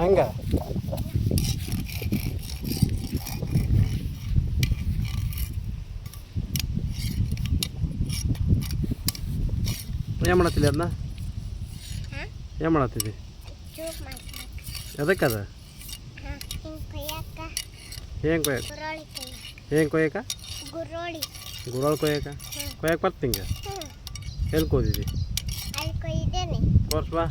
ಹಂಗ. ಏನು ಮಾಡತ್ತಿಲ್ಲ ಅದನ್ನ ಏನು ಮಾಡತ್ತಿದ್ದಿ ಕೊಯ್ಯಕ್ಕ ಏನು ಕೊಯ್ಯಕ? ಏನು ಕೊಯ್ಯಕ? ಗುರೋಳಿ ಕೊಯ್ಯಕ. ಕೊಯ್ಯಕ್ಕೆ ಬರ್ತಿಂಗ ಎಲ್ಲಿ ಕೂದಿದ್ದಿ ಕೋರ್ಸ್ ಬಾ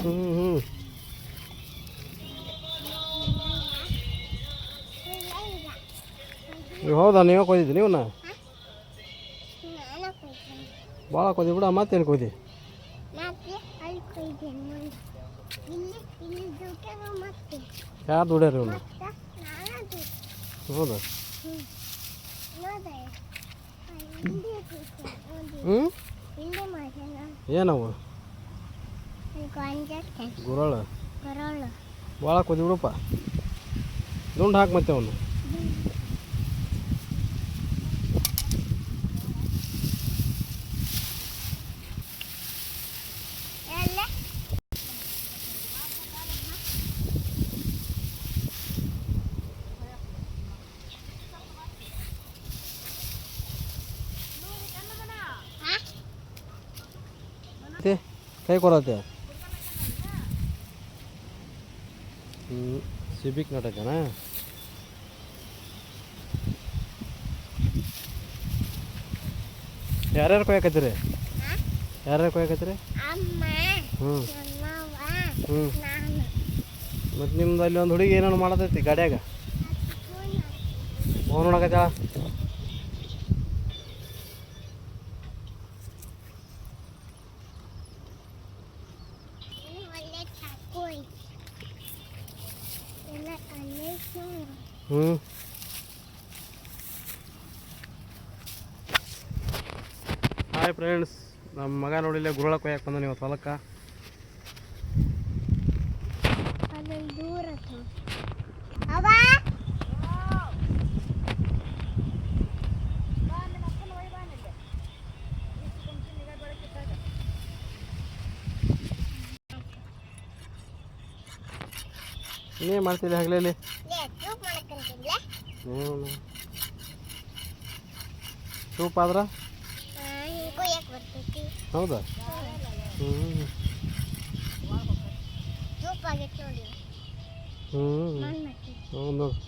ಹ್ಞೂ ಹ್ಞೂ ನೀವು ಹೌದಾ ನೀವು ಕೊಯ್ದಿದ್ದಿ ನೀವು ಭಾಳ ಕೊಯ್ದಿ ಬಿಡ ಮತ್ತೇನು ಕೊಯ್ದಿ? ಯಾರು ದುಡ್ಯಾರ ಇವನು? ಹೌದಾ? ಹ್ಞೂ ಏನವು ಗುರಾಳ. ಭಾಳ ಕೊಯ್ದಿ ಬಿಡಪ್ಪ. ದುಂಡು ಹಾಕಿ ಮತ್ತೆ ಅವನು. ಕೈ ಕೊರತೆ ಹ್ಞೂ ಸಿಬಿಕ್ ನಾಟಕನಾ ಯಾರ್ಯಾರು ಕೊಯ್ಯಾಕತ್ತೀರಿ? ಯಾರ್ಯಾರು ಕೊಯ್ಯಾಕತ್ತೀರಿ? ಹ್ಞೂ ಹ್ಞೂ ಮತ್ತು ನಿಮ್ದು ಅಲ್ಲಿ ಒಂದು ಹುಡುಗಿ ಏನೇನು ಮಾಡತೈತಿ ಗಾಡ್ಯಾಗ? ಫೋನ್ ನೋಡಕತ್ತಾಳ ಇನ್ನು ಒಳ್ಳೆ ಚಾಕು ಐತಿ ಎಲ್ಲ ಅಲ್ಲೇ ನೋಡು ಹ್ಞೂ ಹಾಯ್ ಫ್ರೆಂಡ್ಸ್ ನಮ್ಮ ಮಗ ನೋಡಿಲ್ಲ ಗುರುಳ ಕೊಯ್ಯಕ್ಕೆ ಬಂದ ನೀವು ಹೊಲಕ್ಕೆ ಅಲ್ಲಿ ದೂರ ಅವ ನೀ ಮಾಡ್ತಿದ್ದೆ ಹಗಲಲ್ಲಿ ಸೂಪ್ ಆದ್ರೆ? ಹೌದಾ? ಹ್ಞೂ ಹ್ಞೂ ಹ್ಞೂ ನೋಡಿ.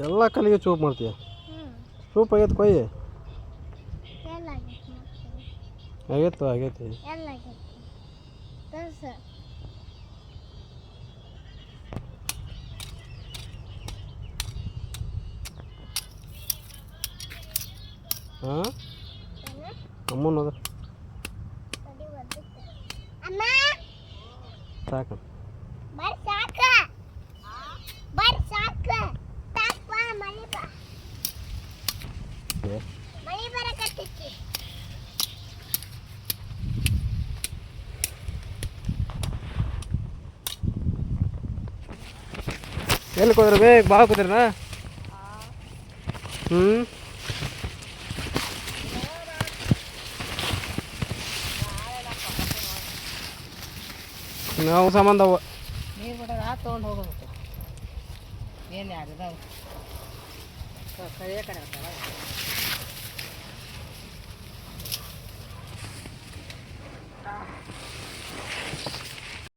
ಎಲ್ಲ ಕಲಿಗೆ ಚೂಪ್ ಮಾಡ್ತೀಯ ಚೂಪ್ ಆಗೈತೆ ಕೊಯ್ಯಿ ಆಗೈತೆ ಆಗೈತು ಹಾಂ? ಅಮ್ಮನ. ಸಾಕು ಎಲ್ಲಿ ಕುದ್ರೆ ಬೇಗ ಭಾಳ ಕುದ್ರನ? ಹ್ಞೂ ನಾವು ಸಂಬಂಧ ಅವ. ನೀರು ಬಿಡೋದು ಆ ತೊಗೊಂಡು ಹೋಗೋದು ಏನು ಆಗದ ಕೈಯ ಕಡೆ